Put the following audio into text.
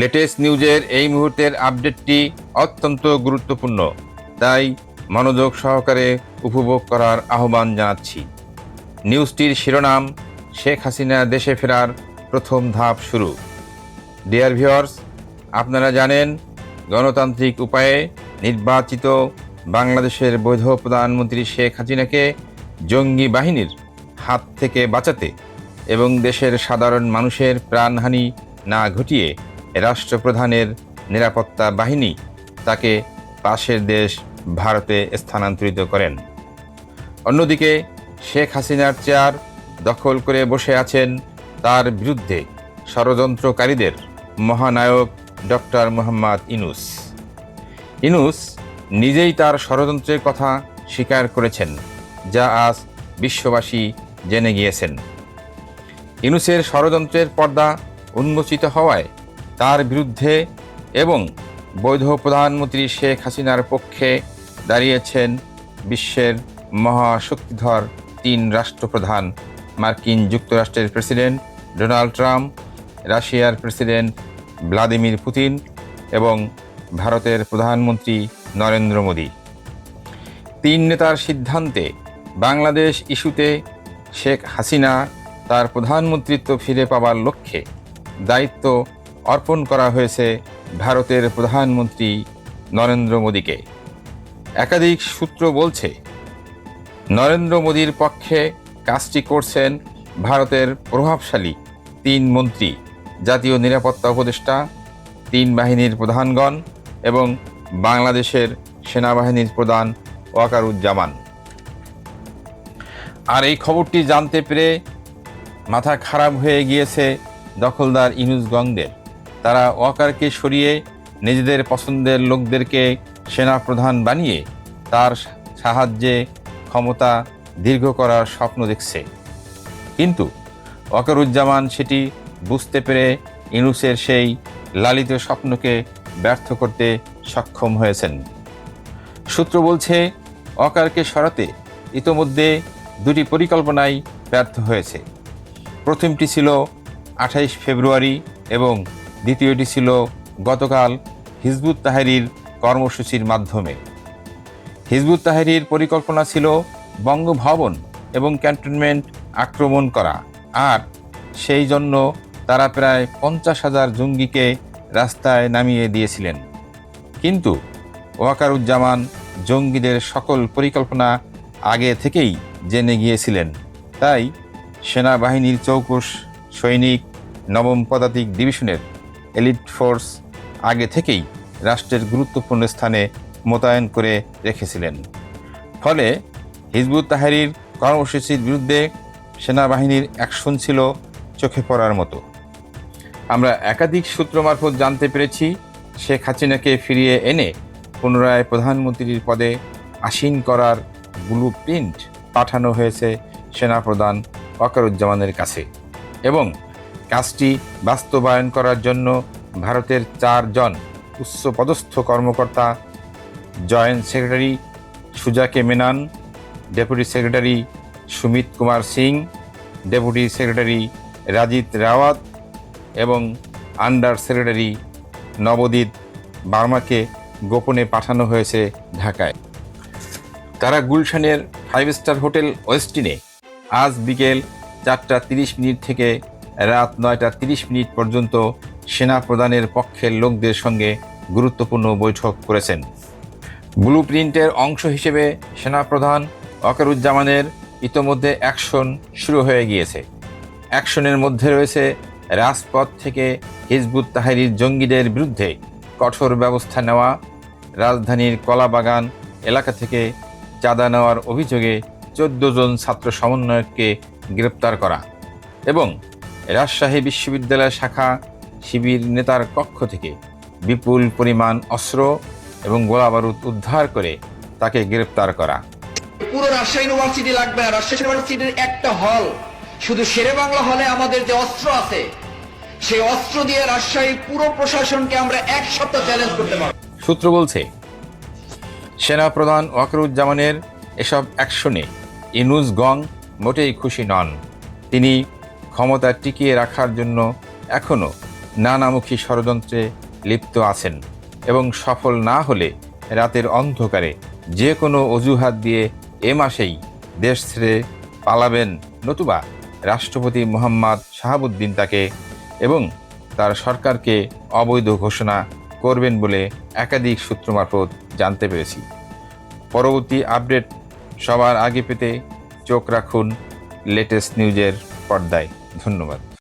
Latest নিউজের এই মুহূর্তের আপডেটটি অত্যন্ত গুরুত্বপূর্ণ। তাই মনোযোগ সহকারে উপভোগ করার আহ্বান জানাচ্ছি। নিউজটির শিরোনাম, শেখ হাসিনা দেশে ফেরার প্রথম ধাপ শুরু। ডিয়ার ভিউয়ার্স আপনারা জানেন, গণতান্ত্রিক উপায়ে নির্বাচিত বাংলাদেশের বৈধ প্রধানমন্ত্রী শেখ হাসিনাকে জঙ্গি বাহিনীর হাত থেকে বাঁচাতে এবং দেশের সাধারণ মানুষের প্রাণহানি না ঘটিয়ে রাষ্ট্রপ্রধানের নিরাপত্তা বাহিনী তাকে পাশের দেশ ভারতে স্থানান্তরিত করেন। অন্যদিকে শেখ হাসিনার চেয়ার দখল করে বসে আছেন তার বিরুদ্ধে ষড়যন্ত্রকারীদের মহানায়ক ডক্টর মোহাম্মদ ইনুস। ইনুস নিজেই তার ষড়যন্ত্রের কথা স্বীকার করেছেন, যা আজ বিশ্ববাসী জেনে গিয়েছেন। ইনুসের ষড়যন্ত্রের পর্দা উন্মোচিত হওয়ায় তার বিরুদ্ধে এবং বৈধ প্রধানমন্ত্রী শেখ হাসিনার পক্ষে দাঁড়িয়েছেন বিশ্বের মহাশক্তিধর তিন রাষ্ট্রপ্রধান, মার্কিন যুক্তরাষ্ট্রের প্রেসিডেন্ট ডোনাল্ড ট্রাম্প, রাশিয়ার প্রেসিডেন্ট ভ্লাদিমির পুতিন এবং ভারতের প্রধানমন্ত্রী নরেন্দ্র মোদী। তিন নেতার সিদ্ধান্তে বাংলাদেশ ইস্যুতে শেখ হাসিনা তার প্রধানমন্ত্রিত্ব ফিরে পাওয়ার লক্ষ্যে দায়িত্ব অর্পণ করা হয়েছে ভারতের প্রধানমন্ত্রী নরেন্দ্র মোদীকে। একাধিক সূত্র বলছে, নরেন্দ্র মোদীর পক্ষে কাজটি করছেন ভারতের প্রভাবশালী তিন মন্ত্রী, জাতীয় নিরাপত্তা উপদেষ্টা, তিন বাহিনীর প্রধানগণ এবং বাংলাদেশের সেনাবাহিনীর প্রধান ওয়াকারুজ্জামান। আর এই খবরটি জানতে পেরে মাথা খারাপ হয়ে গিয়েছে দখলদার ইনুস গংদের। তারা ওয়াকারকে সরিয়ে নিজেদের পছন্দের লোকদেরকে সেনাপ্রধান বানিয়ে তার সাহায্যে ক্ষমতা দীর্ঘ করার স্বপ্ন দেখছে। কিন্তু ওয়াকারুজ্জামান সেটি বুঝতে পেরে ইনুসের সেই লালিত স্বপ্নকে ব্যর্থ করতে সক্ষম হয়েছেন। সূত্র বলছে অকারকে সরাতে ইতোমধ্যে দুটি পরিকল্পনাই ব্যর্থ হয়েছে। প্রথমটি ছিল আঠাইশ ফেব্রুয়ারি এবং দ্বিতীয়টি ছিল গতকাল হিজবুত তাহারির কর্মসূচির মাধ্যমে। হিজবুত তাহারির পরিকল্পনা ছিল বঙ্গভবন এবং ক্যান্টনমেন্ট আক্রমণ করা, আর সেই জন্য তারা প্রায় পঞ্চাশ হাজার জঙ্গিকে রাস্তায় নামিয়ে দিয়েছিলেন। কিন্তু ওয়াকারুজ্জামান জঙ্গিদের সকল পরিকল্পনা আগে থেকেই জেনে গিয়েছিলেন। তাই সেনাবাহিনীর চৌকুশ সৈনিক নবম পদাতিক ডিভিশনের এলিট ফোর্স আগে থেকেই রাষ্ট্রের গুরুত্বপূর্ণ স্থানে মোতায়েন করে রেখেছিলেন। ফলে হিজবুত তাহারির কর্মসূচির বিরুদ্ধে সেনাবাহিনীর অ্যাকশন ছিল চোখে পড়ার মতো। আমরা একাধিক সূত্র মারফত জানতে পেরেছি, শেখ হাসিনাকে ফিরিয়ে এনে পুনরায় প্রধানমন্ত্রীর পদে আসীন করার ব্লু প্রিন্ট পাঠানো হয়েছে সেনাপ্রধান ওয়াকারুজ্জামানের কাছে। এবং কাজটি বাস্তবায়ন করার জন্য ভারতের চারজন উচ্চপদস্থ কর্মকর্তা, joint secretary সুজাকে Menon, deputy secretary Sumit Kumar Singh, deputy secretary Rajit Rawat এবং আন্ডার সেক্রেটারি নবদীপ বার্মাকে গোপনে পাঠানো হয়েছে ঢাকায়। তারা গুলশানের ফাইভ স্টার হোটেল ওয়েস্টিনে আজ বিকেল চারটা তিরিশ মিনিট থেকে রাত নয়টা তিরিশ মিনিট পর্যন্ত সেনা প্রদানের পক্ষের লোকদের সঙ্গে গুরুত্বপূর্ণ বৈঠক করেছেন। ব্লু প্রিন্টের অংশ হিসেবে সেনাপ্রধান ওয়াকারুজ্জামানের ইতোমধ্যে অ্যাকশন শুরু হয়ে গিয়েছে। অ্যাকশনের মধ্যে রয়েছে রাজপথ থেকে হিজবুত তাহারির জঙ্গিদের বিরুদ্ধে কঠোর ব্যবস্থা নেওয়া, রাজধানীর কলাবাগান এলাকা থেকে চাঁদা নেওয়ার অভিযোগে চোদ্দ জন ছাত্র সমন্বয়ককে গ্রেপ্তার করা এবং রাজশাহী বিশ্ববিদ্যালয় শাখা শিবির নেতার কক্ষ থেকে বিপুল পরিমাণ অস্ত্র এবং গোলাবারুদ উদ্ধার করে তাকে গ্রেপ্তার করা। পুরো রাজশাহী ইউনিভার্সিটি লাগবে না। রাজশাহী ইউনিভার্সিটির একটা হল। শুধু শেরে বাংলা হলে আমাদের যে অস্ত্র আছে সেই অস্ত্র দিয়ে রাজশাহী পুরো প্রশাসনকে আমরা এক সপ্তাহ চ্যালেঞ্জ করতে পারব। সূত্র বলছে সেনাপ্রধান ওয়াকরুজ্জামানের এসব অ্যাকশনে ইনুজ গং মোটেই খুশি নন। তিনি ক্ষমতা টিকিয়ে রাখার জন্য এখনও নানামুখী ষড়যন্ত্রে লিপ্ত আছেন এবং সফল না হলে রাতের অন্ধকারে যে কোনো অজুহাত দিয়ে এ মাসেই দেশ ছেড়ে পালাবেন নতুবা রাষ্ট্রপতি মোহাম্মদ শাহাবুদ্দিন তাকে এবং তার সরকারকে অবৈধ ঘোষণা করবেন বলে একাধিক সূত্র মারফত জানতে পেরেছি। পরবর্তী আপডেট সবার আগে পেতে চোখ রাখুন লেটেস্ট নিউজের পর্দায়। ধন্যবাদ।